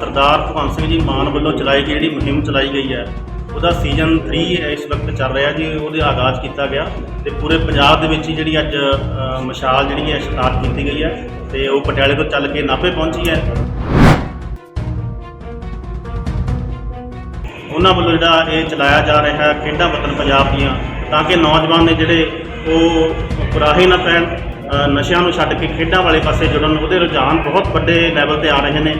ਸਰਦਾਰ ਭਗਵੰਤ ਸਿੰਘ ਜੀ ਮਾਨ ਵੱਲੋਂ ਚਲਾਈ ਗਈ ਜਿਹੜੀ ਮੁਹਿੰਮ ਚਲਾਈ ਗਈ ਹੈ, ਉਹਦਾ ਸੀਜ਼ਨ 3 ਇਸ ਵਕਤ ਚੱਲ ਰਿਹਾ ਜੀ, ਉਹਦੇ ਆਗਾਜ਼ ਕੀਤਾ ਗਿਆ ਤੇ ਪੂਰੇ ਪੰਜਾਬ ਦੇ ਵਿੱਚ ਹੀ ਜਿਹੜੀ ਅੱਜ ਮਸ਼ਾਲ ਜਿਹੜੀ ਹੈ ਸਟਾਰਟ ਕੀਤੀ ਗਈ ਹੈ ਤੇ ਉਹ ਪਟਿਆਲੇ ਤੋਂ ਚੱਲ ਕੇ ਨਾਭੇ ਪਹੁੰਚੀ ਹੈ। ਉਹਨਾਂ ਵੱਲੋਂ ਜਿਹੜਾ ਇਹ ਚਲਾਇਆ ਜਾ ਰਿਹਾ ਹੈ, ਖੇਡਾਂ ਵਤਨ ਪੰਜਾਬ ਦੀਆਂ, ਤਾਂ ਕਿ ਨੌਜਵਾਨ ਨੇ ਜਿਹੜੇ ਉਹ ਪੁਰਾਹੇ ਨਾ ਪੈਣ ਨਸ਼ਿਆਂ ਨੂੰ ਛੱਡ ਕੇ ਖੇਡਾਂ ਵਾਲੇ ਪਾਸੇ ਜੁੜਨ, ਉਹਦੇ ਰੁਝਾਨ ਬਹੁਤ ਵੱਡੇ ਲੈਵਲ ਤੇ ਆ ਰਹੇ ਨੇ।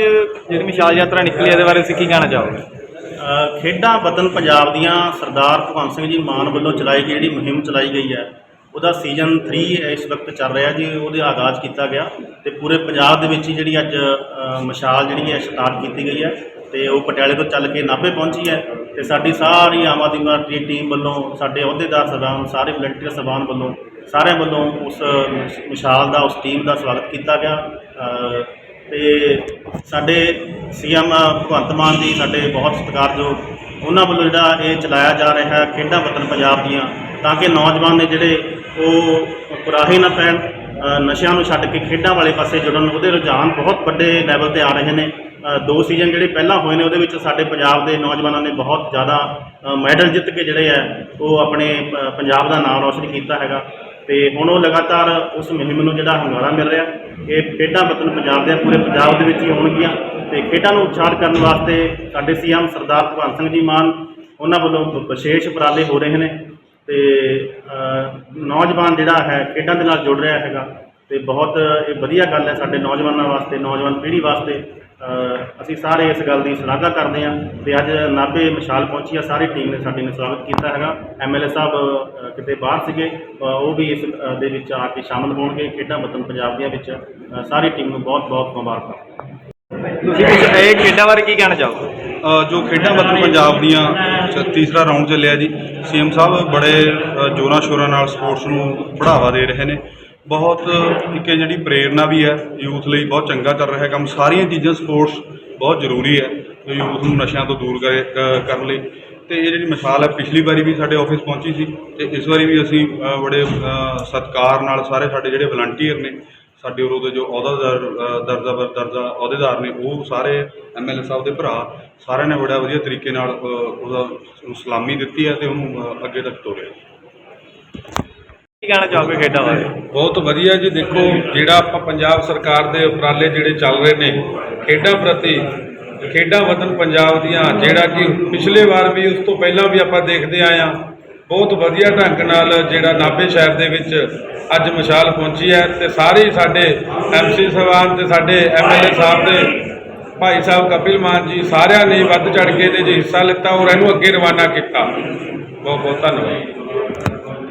ਜਿਹੜੀ ਵਿਸ਼ਾਲ ਯਾਤਰਾ ਨਿਕਲੀ ਇਹਦੇ ਬਾਰੇ ਤੁਸੀਂ ਕੀ ਕਹਿਣਾ ਚਾਹੋਗੇ? ਖੇਡਾਂ ਵਤਨ ਪੰਜਾਬ ਦੀਆਂ ਸਰਦਾਰ ਭਗਵੰਤ ਸਿੰਘ ਜੀ ਮਾਨ ਵੱਲੋਂ ਚਲਾਈ ਗਈ ਜਿਹੜੀ ਮੁਹਿੰਮ ਚਲਾਈ ਗਈ ਹੈ ਉਹਦਾ ਸੀਜ਼ਨ 3 ਇਸ ਵਕਤ ਚੱਲ ਰਿਹਾ ਜੀ ਉਹਦੇ ਆਗਾਜ਼ ਕੀਤਾ ਗਿਆ ਤੇ ਪੂਰੇ ਪੰਜਾਬ ਦੇ ਵਿੱਚ ਹੀ ਜਿਹੜੀ ਅੱਜ ਅ, ਮਸ਼ਾਲ ਜਿਹੜੀ ਹੈ ਸਟਾਰਟ ਕੀਤੀ ਗਈ ਹੈ ਤੇ ਉਹ ਪਟਿਆਲੇ ਤੋਂ ਚੱਲ ਕੇ ਨਾਭੇ ਪਹੁੰਚੀ ਹੈ ਤੇ ਸਾਡੀ ਸਾਰੀ ਆਮ ਆਦਮੀ ਪਾਰਟੀ ਟੀਮ ਵੱਲੋਂ ਸਾਡੇ ਅਹੁਦੇਦਾਰ ਸਰਦਾਰ ਸਾਰੇ ਵਲੰਟੀਅਰ ਸਭਾਨ ਵੱਲੋਂ ਸਾਰਿਆਂ ਵੱਲੋਂ ਉਸ ਮਸ਼- ਮਸ਼ਾਲ ਦਾ ਉਸ ਟੀਮ ਦਾ ਸਵਾਗਤ ਕੀਤਾ ਗਿਆ। ਅ, ਤੇ ਸਾਡੇ ਸੀਐਮ ਭਗਵੰਤ ਮਾਨ ਜੀ ਸਾਡੇ ਬਹੁਤ ਸਤਿਕਾਰਯੋਗ, ਉਹਨਾਂ ਵੱਲੋਂ ਜਿਹੜਾ ਇਹ ਚਲਾਇਆ ਜਾ ਰਿਹਾ ਖੇਡਾਂ ਵਤਨ ਪੰਜਾਬ ਦੀਆਂ, ਤਾਂ ਕਿ ਨੌਜਵਾਨ ਨੇ ਜਿਹੜੇ ਉਹ ਕੁਰਾਹੇ ਨਾ ਪੈਣ ਨਸ਼ਿਆਂ ਨੂੰ ਛੱਡ ਕੇ ਖੇਡਾਂ ਵਾਲੇ ਪਾਸੇ ਜੁੜਨ, ਉਹਦੇ ਰੁਝਾਨ ਬਹੁਤ ਵੱਡੇ ਲੈਵਲ ਤੇ ਆ ਰਹੇ ਨੇ। ਦੋ ਸੀਜ਼ਨ ਜਿਹੜੇ ਪਹਿਲਾਂ ਹੋਏ ਨੇ, ਉਹਦੇ ਵਿੱਚ ਸਾਡੇ ਪੰਜਾਬ ਦੇ ਨੌਜਵਾਨਾਂ ਨੇ ਬਹੁਤ ਜ਼ਿਆਦਾ ਮੈਡਲ ਜਿੱਤ ਕੇ ਜਿਹੜੇ ਹੈ ਉਹ ਆਪਣੇ ਪੰਜਾਬ ਦਾ ਨਾਮ ਰੌਸ਼ਨ ਕੀਤਾ ਹੈਗਾ। ਤੇ ਹੁਣ ਉਹ ਲਗਾਤਾਰ ਉਸ ਮੁਹਿੰਮ ਨੂੰ ਜਿਹੜਾ ਹੁੰਗਾਰਾ ਮਿਲ ਰਿਹਾ, ਇਹ ਖੇਡਾਂ ਵਤਨ ਪੰਜਾਬ ਦੇ ਪੂਰੇ ਪੰਜਾਬ ਦੇ ਵਿੱਚ ਹੀ ਹੋਣਗੀਆਂ ਤੇ ਖੇਡਾਂ ਨੂੰ ਉਤਸ਼ਾਹ ਕਰਨ ਵਾਸਤੇ ਸਾਡੇ ਸੀਐਮ ਸਰਦਾਰ ਭਗਵੰਤ ਸਿੰਘ ਜੀ ਮਾਨ ਉਹਨਾਂ ਵੱਲੋਂ ਵਿਸ਼ੇਸ਼ ਉਪਰਾਲੇ ਹੋ ਰਹੇ ਨੇ ਤੇ ਨੌਜਵਾਨ ਜਿਹੜਾ ਹੈ ਖੇਡਾਂ ਦੇ ਨਾਲ ਜੁੜ ਰਿਹਾ ਹੈਗਾ ਤੇ ਬਹੁਤ ਇਹ ਵਧੀਆ ਗੱਲ ਹੈ ਸਾਡੇ ਨੌਜਵਾਨਾਂ ਵਾਸਤੇ ਨੌਜਵਾਨ ਪੀੜ੍ਹੀ ਵਾਸਤੇ। ਅਸੀਂ ਸਾਰੇ ਇਸ ਗੱਲ ਦੀ ਸ਼ਲਾਘਾ ਕਰਦੇ ਹਾਂ ਤੇ ਅੱਜ ਨਾਭੇ ਮਸ਼ਾਲ ਪਹੁੰਚੀ ਆ ਸਾਰੀ ਟੀਮ ਨੇ ਸਾਡੀ ਨੇ ਸਵਾਗਤ ਕੀਤਾ ਹੈਗਾ। ਐਮਐਲਏ ਸਾਹਿਬ ਕਿਤੇ ਬਾਹਰ ਸੀਗੇ ਉਹ ਵੀ ਇਸ ਦੇ ਵਿੱਚ ਆ ਕੇ ਸ਼ਾਮਲ ਹੋਣਗੇ ਖੇਡਾਂ ਵਤਨ ਪੰਜਾਬ ਦੀਆਂ ਵਿੱਚ। ਸਾਰੀ ਟੀਮ ਨੂੰ ਬਹੁਤ ਬਹੁਤ ਮੁਬਾਰਕਾਂ। ਤੁਸੀਂ ਕੁਝ ਇਹ ਖੇਡਾਂ ਬਾਰੇ ਕੀ ਕਹਿਣਾ ਚਾਹੋਗੇ? ਅ, ਜੋ ਖੇਡਾਂ ਵਤਨ ਪੰਜਾਬ ਦੀਆਂ ਤੀਸਰਾ ਰਾਊਂਡ ਚੱਲਿਆ ਜੀ। ਸੀਐਮ ਸਾਹਿਬ ਬੜੇ ਜੋਰਾਂ ਸ਼ੋਰਾਂ ਨਾਲ ਸਪੋਰਟਸ ਨੂੰ ਬੜਾਵਾ ਦੇ ਰਹੇ ਨੇ। ਬਹੁਤ ਇੱਕ ਇਹ ਜਿਹੜੀ ਪ੍ਰੇਰਣਾ ਵੀ ਹੈ ਯੂਥ ਲਈ ਬਹੁਤ ਚੰਗਾ ਚੱਲ ਰਿਹਾ ਕੰਮ। ਸਾਰੀਆਂ ਚੀਜ਼ਾਂ ਸਪੋਰਟਸ ਬਹੁਤ ਜ਼ਰੂਰੀ ਹੈ ਯੂਥ ਨੂੰ ਨਸ਼ਿਆਂ ਤੋਂ ਦੂਰ ਕਰੇ ਕ- ਕਰਨ ਲਈ। ਤੇ ਇਹ ਜਿਹੜੀ ਮਿਸਾਲ ਹੈ ਪਿਛਲੀ ਵਾਰੀ ਵੀ ਸਾਡੇ ਆਫਿਸ ਪਹੁੰਚੀ ਸੀ ਤੇ ਇਸ ਵਾਰੀ ਵੀ ਅਸੀਂ ਅ, ਬੜੇ ਅ, ਸਤਿਕਾਰ ਨਾਲ ਸਾਰੇ ਸਾਡੇ ਜਿਹੜੇ ਵਲੰਟੀਅਰ ਨੇ ਸਾਡੇ ਉਰੋਂ ਦੇ ਜੋ ਅਹੁਦਾਦਾਰ ਅ, ਦਰਜਾ ਬਰ ਦਰਜਾ ਅਹੁਦੇਦਾਰ ਨੇ ਉਹ ਸਾਰੇ ਐਮਐਲਏ ਸਾਹਿਬ ਦੇ ਭਰਾ ਸਾਰਿਆਂ ਨੇ ਬੜਾ ਵਧੀਆ ਤਰੀਕੇ ਨਾਲ ਅ, ਉਹਦਾ ਸਲਾਮੀ ਦਿੱਤੀ ਹੈ ਤੇ ਉਹਨੂੰ ਅ, ਅੱਗੇ ਤੱਕ ਤੋਰਿਆ। ਕਹਿਣਾ ਚਾਹੋਗੇ ਖੇਡਾਂ ਬਾਰੇ? ਬਹੁਤ ਵਧੀਆ ਜੀ, ਦੇਖੋ ਜਿਹੜਾ ਆਪਾਂ ਪੰਜਾਬ ਸਰਕਾਰ ਦੇ ਉਪਰਾਲੇ ਜਿਹੜੇ ਚੱਲ ਰਹੇ ਨੇ, ਖੇਡਾਂ ਪ੍ਰਤੀ ਖੇਡਾਂ ਵਤਨ ਪੰਜਾਬ ਦੀਆਂ, ਜਿਹੜਾ ਕਿ ਪਿਛਲੇ ਵਾਰ ਵੀ, ਉਸ ਤੋਂ ਪਹਿਲਾਂ ਵੀ ਆਪਾਂ ਦੇਖਦੇ ਆਏ ਹਾਂ, ਬਹੁਤ ਵਧੀਆ ਢੰਗ ਨਾਲ ਜਿਹੜਾ ਨਾਭੇ ਸ਼ਹਿਰ ਦੇ ਵਿੱਚ ਅੱਜ ਮਸ਼ਾਲ ਪਹੁੰਚੀ ਹੈ ਤੇ ਸਾਰੇ ਹੀ ਸਾਡੇ ਐਮਸੀ ਸਾਹਿਬਾਨ ਤੇ ਸਾਡੇ ਐਮਐਲਏ ਸਾਹਿਬ ਦੇ ਭਾਈ ਸਾਹਿਬ ਕਪਿਲ ਮਾਨ ਜੀ, ਸਾਰਿਆਂ ਨੇ ਵੱਧ ਚੜ ਕੇ ਇਹਦੇ 'ਚ ਹਿੱਸਾ ਲਿੱਤਾ ਔਰ ਇਹਨੂੰ ਅੱਗੇ ਰਵਾਨਾ ਕੀਤਾ। ਬਹੁਤ ਬਹੁਤ ਧੰਨਵਾਦ।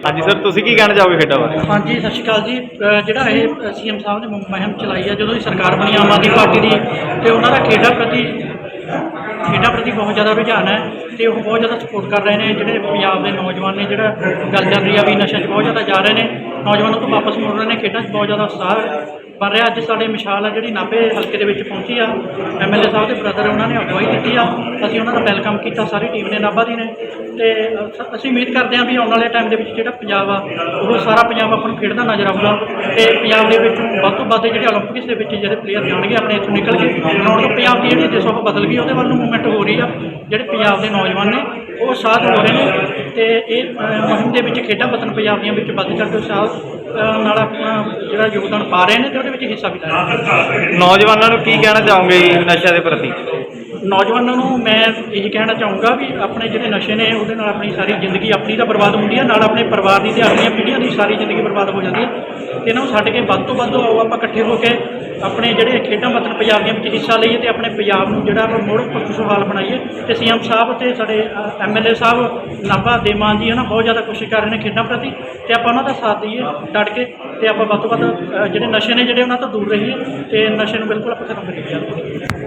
ਹਾਂਜੀ ਸਰ ਤੁਸੀਂ ਕੀ ਕਹਿਣਾ ਚਾਹੋਗੇ ਖੇਡਾਂ ਬਾਰੇ? ਹਾਂਜੀ ਸਤਿ ਸ਼੍ਰੀ ਅਕਾਲ ਜੀ। ਅ, ਜਿਹੜਾ ਇਹ ਸੀਐਮ ਸਾਹਿਬ ਨੇ ਮੁ- ਮੁਹਿੰਮ ਚਲਾਈ ਹੈ ਜਦੋਂ ਦੀ ਸਰਕਾਰ ਬਣੀ ਆਮ ਆਦਮੀ ਪਾਰਟੀ ਦੀ ਤੇ ਉਹਨਾਂ ਦਾ ਖੇਡਾਂ ਪ੍ਰਤੀ ਖੇਡਾਂ ਪ੍ਰਤੀ ਬਹੁਤ ਜ਼ਿਆਦਾ ਰੁਝਾਨ ਹੈ ਤੇ ਉਹ ਬਹੁਤ ਜ਼ਿਆਦਾ ਸਪੋਰਟ ਕਰ ਰਹੇ ਨੇ ਜਿਹੜੇ ਪੰਜਾਬ ਦੇ ਨੌਜਵਾਨ ਨੇ ਜਿਹੜਾ ਗੱਲ ਚੱਲ ਰਹੀ ਆ ਵੀ ਨਸ਼ਿਆਂ 'ਚ ਬਹੁਤ ਜ਼ਿਆਦਾ ਜਾ ਰਹੇ ਨੇ ਨੌਜਵਾਨਾਂ ਤੋਂ ਵਾਪਸ ਮੁੜ ਰਹੇ ਨੇ, ਖੇਡਾਂ 'ਚ ਬਹੁਤ ਜ਼ਿਆਦਾ ਉਤਸ਼ਾਹ ਹੈ ਪਰ ਰਿਹਾ। ਅੱਜ ਸਾਡੇ ਮਿਸ਼ਾਲ ਆ ਜਿਹੜੀ ਨਾਪੇ ਹਲਕੇ ਦੇ ਵਿੱਚ ਪਹੁੰਚੀ ਆ। ਐਮਐਲਏ ਸਾਹਿਬ ਦੇ ਬ੍ਰਦਰ ਉਹਨਾਂ ਨੇ ਅਗਵਾਈ ਦਿੱਤੀ ਆ। ਅਸੀਂ ਉਹਨਾਂ ਦਾ ਵੈਲਕਮ ਕੀਤਾ, ਸਾਰੀ ਟੀਮ ਨੇ, ਨਾਭਾ ਦੀ ਨੇ। ਤੇ ਅਸੀਂ ਉਮੀਦ ਕਰਦੇ ਹਾਂ ਵੀ ਆਉਣ ਵਾਲੇ ਟਾਈਮ ਦੇ ਵਿੱਚ ਜਿਹੜਾ ਪੰਜਾਬ ਆ, ਉਹ ਸਾਰਾ ਪੰਜਾਬ ਆਪਾਂ ਨੂੰ ਖੇਡਦਾ ਨਜ਼ਰ ਆਊਗਾ। ਤੇ ਪੰਜਾਬ ਦੇ ਵਿੱਚ ਵੱਧ ਤੋਂ ਵੱਧ ਜਿਹੜੇ 올림픽ਸ ਦੇ ਵਿੱਚ ਜਿਹੜੇ ਪਲੇਅਰ ਜਾਣਗੇ, ਆਪਣੇ ਇੱਥੋਂ ਨਿਕਲ ਕੇ ਗਰਾਊਂਡ ਤੋਂ ਪੰਜਾਬ ਦੀ ਜਿਹੜੀ ਦਿਸ਼ਾ ਬਦਲ ਗਈ, ਉਹਦੇ ਵੱਲ ਨੂੰ ਮੂਵਮੈਂਟ ਹੋ ਰਹੀ ਆ। ਜਿਹੜੇ ਪੰਜਾਬ ਦੇ ਨੌਜਵਾਨ ਨੇ, ਉਹ ਸਾਥ ਹੋ ਰਹੇ ਨੇ। ਤੇ ਇਹ ਮੁਹਿੰਮ ਦੇ ਵਿੱਚ ਖੇਡਾਂ ਵਤਨ ਪੰਜਾਬ ਦੀਆਂ ਵਿੱਚ ਵੱਧ ਚੜ੍ਹ ਕੇ ਸਾਥ ਨਾਲ ਆਪਣਾ ਜਿਹੜਾ ਯੋਗਦਾਨ ਪਾ ਰਹੇ ਨੇ ਤੇ ਉਹਦੇ ਵਿੱਚ ਹਿੱਸਾ ਵੀ ਲੈ ਰਹੇ ਨੇ। ਨੌਜਵਾਨਾਂ ਨੂੰ ਕੀ ਕਹਿਣਾ ਚਾਹੋਗੇ ਜੀ ਨਸ਼ਿਆਂ ਦੇ ਪ੍ਰਤੀ? ਨੌਜਵਾਨਾਂ ਨੂੰ ਮੈਂ ਇਹ ਕਹਿਣਾ ਚਾਹੂੰਗਾ ਵੀ ਆਪਣੇ ਜਿਹੜੇ ਨਸ਼ੇ ਨੇ ਉਹਦੇ ਨਾਲ ਆਪਣੀ ਸਾਰੀ ਜ਼ਿੰਦਗੀ ਆਪਣੀ ਤਾਂ ਬਰਬਾਦ ਹੁੰਦੀ ਹੈ ਨਾਲ ਆਪਣੇ ਪਰਿਵਾਰ ਦੀ ਤੇ ਆਪਣੀਆਂ ਪੀੜ੍ਹੀਆਂ ਦੀ ਸਾਰੀ ਜ਼ਿੰਦਗੀ ਬਰਬਾਦ ਹੋ ਜਾਂਦੀ ਹੈ ਤੇ ਇਹਨਾਂ ਨੂੰ ਛੱਡ ਕੇ ਵੱਧ ਤੋਂ ਵੱਧ ਆਓ ਆਪਾਂ ਇਕੱਠੇ ਹੋ ਕੇ ਆਪਣੇ ਜਿਹੜੇ ਖੇਡਾਂ ਵਤਨ ਪੰਜਾਬ ਦੀਆਂ ਵਿੱਚ ਹਿੱਸਾ ਲਈਏ ਤੇ ਆਪਣੇ ਪੰਜਾਬ ਨੂੰ ਜਿਹੜਾ ਆਪਾਂ ਮੁੜ ਖੁਸ਼ਹਾਲ ਬਣਾਈਏ ਤੇ ਸੀਐਮ ਸਾਹਿਬ ਤੇ ਸਾਡੇ ਐਮਐਲਏ ਸਾਹਿਬ, ਨਾਭਾ ਦੇ ਮਾਨ ਜੀ ਹਨਾ, ਬਹੁਤ ਜ਼ਿਆਦਾ ਕੋਸ਼ਿਸ਼ ਕਰ ਰਹੇ ਨੇ ਖੇਡਾਂ ਪ੍ਰਤੀ ਤੇ ਆਪਾਂ ਉਹਨਾਂ ਦਾ ਸਾਥ ਦਈਏ ਡਟ ਕੇ ਤੇ ਆਪਾਂ ਵੱਧ ਤੋਂ ਵੱਧ ਜਿਹੜੇ ਨਸ਼ੇ ਨੇ ਜਿਹੜੇ ਉਹਨਾਂ ਤੋਂ ਦੂਰ ਰਹੀਏ ਤੇ ਨਸ਼ੇ ਨੂੰ ਬਿਲਕੁਲ ਆਪਾਂ ਖਤਮ ਕਰੀਏ।